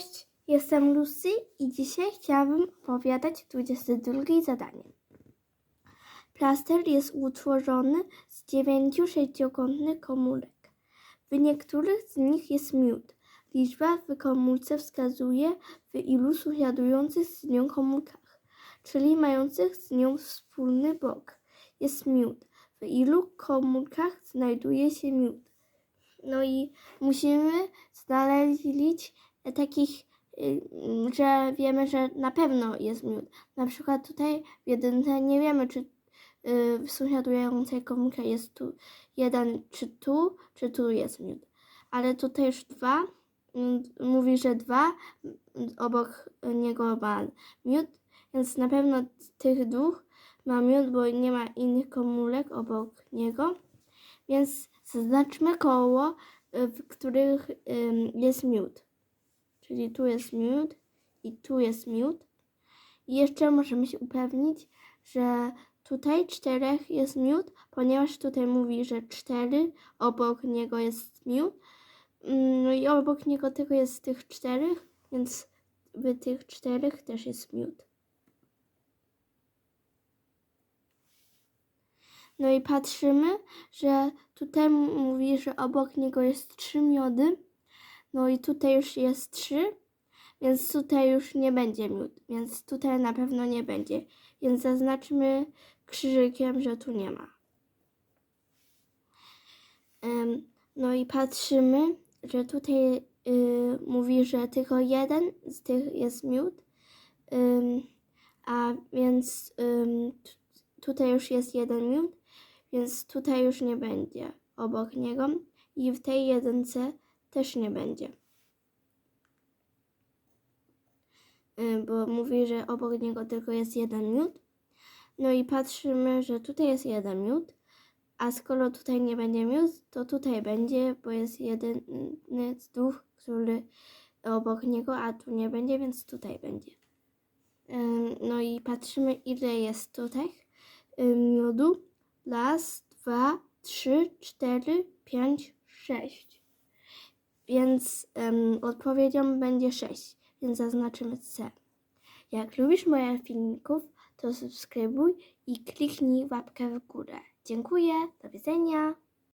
Cześć, jestem Lucy i dzisiaj chciałabym opowiadać 22 zadanie. Plaster jest utworzony z dziewięciu sześciokątnych komórek. W niektórych z nich jest miód. Liczba w komórce wskazuje w ilu sąsiadujących z nią komórkach, czyli mających z nią wspólny bok, jest miód. W ilu komórkach znajduje się miód. No i musimy znaleźć takich, y, że wiemy, że na pewno jest miód. Na przykład tutaj w jedynce nie wiemy, czy y, w sąsiadującej komórce jest tu jeden, czy tu, czy tu jest miód. Ale tutaj już dwa, mm, mówi, że dwa, mm, obok niego ma miód, więc na pewno tych dwóch ma miód, bo nie ma innych komórek obok niego. Więc zaznaczmy koło, y, w których jest miód. Czyli tu jest miód i tu jest miód. I jeszcze możemy się upewnić, że tutaj czterech jest miód, ponieważ tutaj mówi, że cztery, obok niego jest miód. Mm, No i obok niego tylko jest tych czterech, więc w tych czterech też jest miód. No i patrzymy, że tutaj mówi, że obok niego jest trzy miody. No i tutaj już jest trzy, więc tutaj już nie będzie miód, więc tutaj na pewno nie będzie. Więc zaznaczmy krzyżykiem, że tu nie ma. No i patrzymy, że tutaj y, mówi, że tylko jeden z tych jest miód. A więc tutaj już jest jeden miód, więc tutaj już nie będzie obok niego i w tej jedynce też nie będzie. Y, Bo mówi, że obok niego tylko jest jeden miód. No i patrzymy, że tutaj jest jeden miód, a skoro tutaj nie będzie miód, to tutaj będzie, bo jest jedyny z dwóch, który obok niego, a tu nie będzie, więc tutaj będzie. Ym, No i patrzymy, ile jest tutaj ym, miodu. Raz, dwa, trzy, cztery, pięć, sześć. Więc em, odpowiedzią będzie 6, więc zaznaczymy C. Jak lubisz moje filmików, to subskrybuj i kliknij łapkę w górę. Dziękuję, do widzenia.